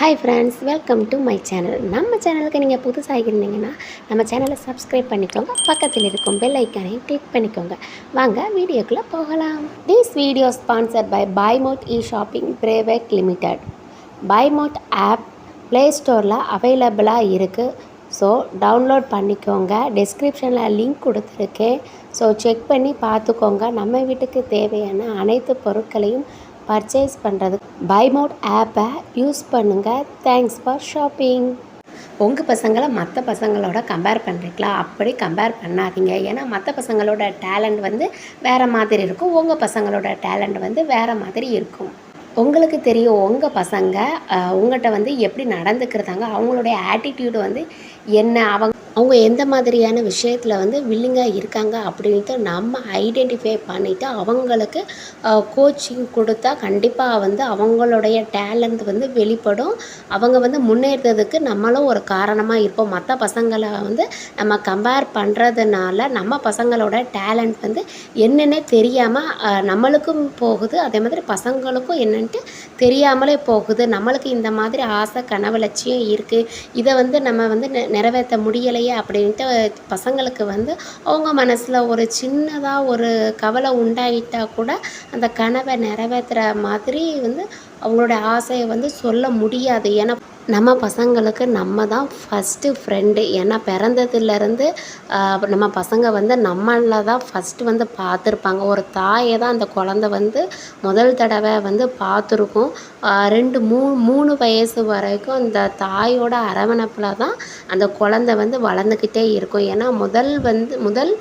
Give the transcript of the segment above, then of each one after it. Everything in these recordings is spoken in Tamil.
Hi friends welcome to my channel நம்ம சேனலுக்கு நீங்கள் புதுசாக இருந்தீங்கன்னா நம்ம சேனலை சப்ஸ்கிரைப் பண்ணிக்கோங்க. பக்கத்தில் இருக்கும் பெல் ஐக்கானையும் கிளிக் பண்ணிக்கோங்க. வாங்க வீடியோக்குள்ளே போகலாம். This video sponsor by Bymode e shopping private limited mode app play ஸ்டோரில் அவைலபிளாக இருக்குது ஸோ டவுன்லோட் பண்ணிக்கோங்க. டிஸ்கிரிப்ஷனில் லிங்க் கொடுத்துருக்கேன். ஸோ செக் பண்ணி பார்த்துக்கோங்க. நம்ம வீட்டுக்கு தேவையான அனைத்து பொருட்களையும் பர்ச்சேஸ் பண்ணுறது பைமோட் ஆப்பை யூஸ் பண்ணுங்கள் தேங்க்ஸ் ஃபார் ஷாப்பிங் உங்கள் பசங்களை மற்ற பசங்களோட கம்பேர் பண்ணுறீங்களா அப்படி கம்பேர் பண்ணாதீங்க. ஏன்னா மற்ற பசங்களோட டேலண்ட் வந்து வேறு மாதிரி இருக்கும். உங்கள் பசங்களோட டேலண்ட் வந்து வேறு மாதிரி இருக்கும். உங்களுக்கு தெரியும் உங்கள் பசங்க உங்கள்கிட்ட வந்து எப்படி நடந்துக்கிறதாங்க அவங்களுடைய ஆட்டிடியூடு வந்து என்ன அவங்க அவங்க எந்த மாதிரியான விஷயத்தில் வந்து வில்லிங்காக இருக்காங்க அப்படின்ட்டு நம்ம ஐடென்டிஃபை பண்ணிவிட்டு அவங்களுக்கு கோச்சிங் கொடுத்தா கண்டிப்பாக வந்து அவங்களுடைய டேலண்ட் வந்து வெளிப்படும். அவங்க வந்து முன்னேறதுக்கு நம்மளும் ஒரு காரணமாக இருப்போம். மற்ற பசங்களை வந்து நம்ம கம்பேர் பண்ணுறதுனால நம்ம பசங்களோட டேலண்ட் வந்து என்னென்ன தெரியாமல் நம்மளுக்கும் போகுது. அதே மாதிரி பசங்களுக்கும் என்னன்ட்டு தெரியாமலே போகுது. நம்மளுக்கு இந்த மாதிரி ஆசை கனவு லட்சியம் இருக்குது இதை வந்து நம்ம வந்து நெ நிறைவேற்ற முடியலையே அப்படின்ட்டு பசங்களுக்கு வந்து அவங்க மனசில் ஒரு சின்னதாக ஒரு கவலை உண்டாகிட்டால் கூட அந்த கனவை நிறைவேற்றுற மாதிரி வந்து அவங்களோட ஆசையை வந்து சொல்ல முடியாது. ஏன்னா நம்ம பசங்களுக்கு நம்ம தான் ஃபஸ்ட்டு ஃப்ரெண்டு ஏன்னா பிறந்ததுலேருந்து நம்ம பசங்க வந்து நம்மள தான் ஃபஸ்ட்டு வந்து பார்த்துருப்பாங்க. ஒரு தாயை தான் அந்த குழந்த வந்து முதல் தடவை வந்து பார்த்துருக்கும். ரெண்டு மூ மூணு வயசு வரைக்கும் அந்த தாயோட அரவணைப்பில் தான் அந்த குழந்த வந்து வளர்ந்துக்கிட்டே இருக்கும். ஏன்னா முதல் வந்து முதல்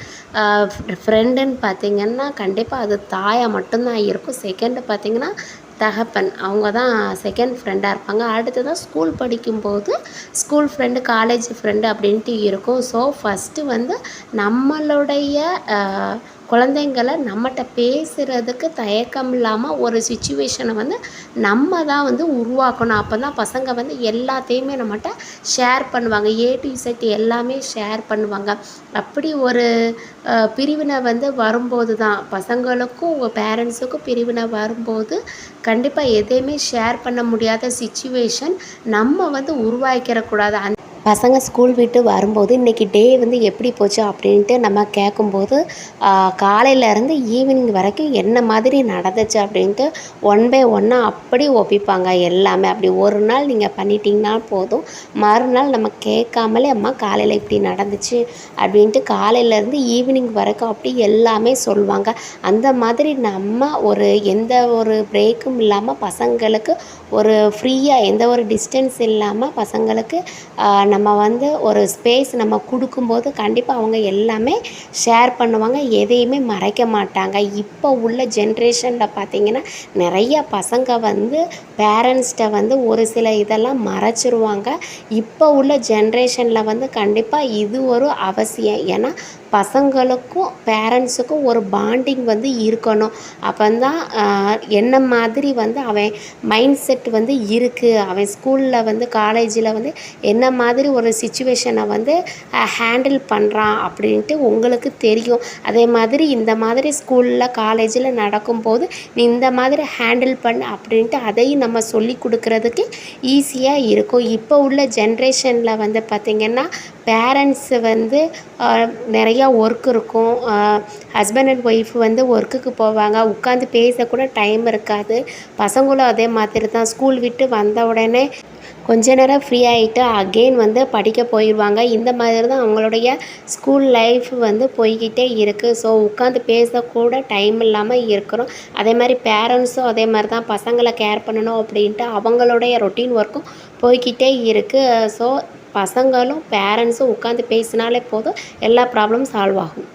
ஃப்ரெண்டுன்னு பார்த்திங்கன்னா கண்டிப்பாக அது தாயாக மட்டும்தான் இருக்கும். செகண்டு பார்த்திங்கன்னா தகப்பன். அவங்க தான் செகண்ட் ஃப்ரெண்டாக இருப்பாங்க. அடுத்து தான் ஸ்கூல் படிக்கும்போது ஸ்கூல் ஃப்ரெண்டு காலேஜ் ஃப்ரெண்டு அப்படின்ட்டு இருக்கும். ஸோ ஃபஸ்ட்டு வந்து நம்மளுடைய குழந்தைங்கள நம்மகிட்ட பேசுகிறதுக்கு தயக்கம் இல்லாமல் ஒரு சுச்சுவேஷனை வந்து நம்ம தான் வந்து உருவாக்கணும். அப்போ தான் பசங்க வந்து எல்லாத்தையுமே நம்மகிட்ட ஷேர் பண்ணுவாங்க. ஏ டு இசட் எல்லாமே ஷேர் பண்ணுவாங்க. அப்படி ஒரு பிரிவினை வந்து வரும்போது தான் பசங்களுக்கும் உங்கள் பேரண்ட்ஸுக்கும் பிரிவினை வரும்போது கண்டிப்பாக எதையுமே ஷேர் பண்ண முடியாத சுச்சுவேஷன் நம்ம வந்து உருவாக்கிடக்கூடாது அந் பசங்க ஸ்கூல் விட்டு வரும்போது இன்றைக்கி டே வந்து எப்படி போச்சு அப்படின்ட்டு நம்ம கேட்கும்போது காலையிலேருந்து ஈவினிங் வரைக்கும் என்ன மாதிரி நடந்துச்சு அப்படின்ட்டு ஒன் பை ஒன்னாக அப்படி ஒப்பிப்பாங்க எல்லாமே. அப்படி ஒரு நாள் நீங்கள் பண்ணிட்டீங்கன்னா போதும். மறுநாள் நம்ம கேட்காமலே அம்மா காலையில் இப்படி நடந்துச்சு அப்படின்ட்டு காலையிலேருந்து ஈவினிங் வரைக்கும் அப்படி எல்லாமே சொல்லுவாங்க. அந்த மாதிரி நம்ம ஒரு எந்த ஒரு பிரேக்கும் இல்லாமல் பசங்களுக்கு ஒரு ஃப்ரீயாக எந்த ஒரு டிஸ்டன்ஸ் இல்லாமல் பசங்களுக்கு நம்ம நம்ம வந்து ஒரு ஸ்பேஸ் நம்ம கொடுக்கும்போது கண்டிப்பாக அவங்க எல்லாமே ஷேர் பண்ணுவாங்க. எதையுமே மறைக்க மாட்டாங்க. இப்போ உள்ள ஜென்ரேஷனில் பார்த்திங்கன்னா நிறைய பசங்க வந்து பேரண்ட்ஸ்கிட்ட வந்து ஒரு சில இதெல்லாம் மறைச்சிருவாங்க. இப்போ உள்ள ஜென்ரேஷனில் வந்து கண்டிப்பாக இது ஒரு அவசியம். ஏன்னா பசங்களுக்கும் பேரண்ட்ஸுக்கும் ஒரு பாண்டிங் வந்து இருக்கணும். அப்போ தான் என்ன மாதிரி வந்து அவன் மைண்ட் செட் வந்து இருக்குது அவன் ஸ்கூலில் வந்து காலேஜில் வந்து என்ன மாதிரி மாதிரி ஒரு சுச்சுவேஷனை வந்து ஹேண்டில் பண்ணுறான் அப்படின்ட்டு உங்களுக்கு தெரியும். அதே மாதிரி இந்த மாதிரி ஸ்கூலில் காலேஜில் நடக்கும்போது நீ இந்த மாதிரி ஹேண்டில் பண்ண அப்படின்ட்டு அதையும் நம்ம சொல்லி கொடுக்குறதுக்கு ஈஸியாக இருக்கும். இப்போ உள்ள ஜென்ரேஷனில் வந்து பார்த்திங்கன்னா பேரண்ட்ஸு வந்து நிறையா ஒர்க் இருக்கும். ஹஸ்பண்ட் அண்ட் ஒய்ஃப் வந்து ஒர்க்குக்கு போவாங்க. உட்காந்து பேசக்கூட டைம் இருக்காது. பசங்களும் அதே மாதிரி தான். ஸ்கூல் விட்டு வந்த உடனே கொஞ்ச நேரம் ஃப்ரீ ஆகிட்டு அகெயின் வந்து படிக்க போயிடுவாங்க இந்த மாதிரி தான் அவங்களுடைய ஸ்கூல் லைஃப் வந்து போய்கிட்டே இருக்குது ஸோ உட்காந்து பேசக்கூட டைம் இல்லாமல் இருக்கிறோம். அதே மாதிரி பேரண்ட்ஸும் அதே மாதிரி தான் பசங்களை கேர் பண்ணணும் அப்படின்ட்டு அவங்களுடைய ரொட்டீன் ஒர்க்கும் போய்கிட்டே இருக்குது ஸோ பசங்களும் பேரண்ட்ஸும் உட்காந்து பேசினாலே போதும். எல்லா ப்ராப்ளமும் சால்வ் ஆகும்.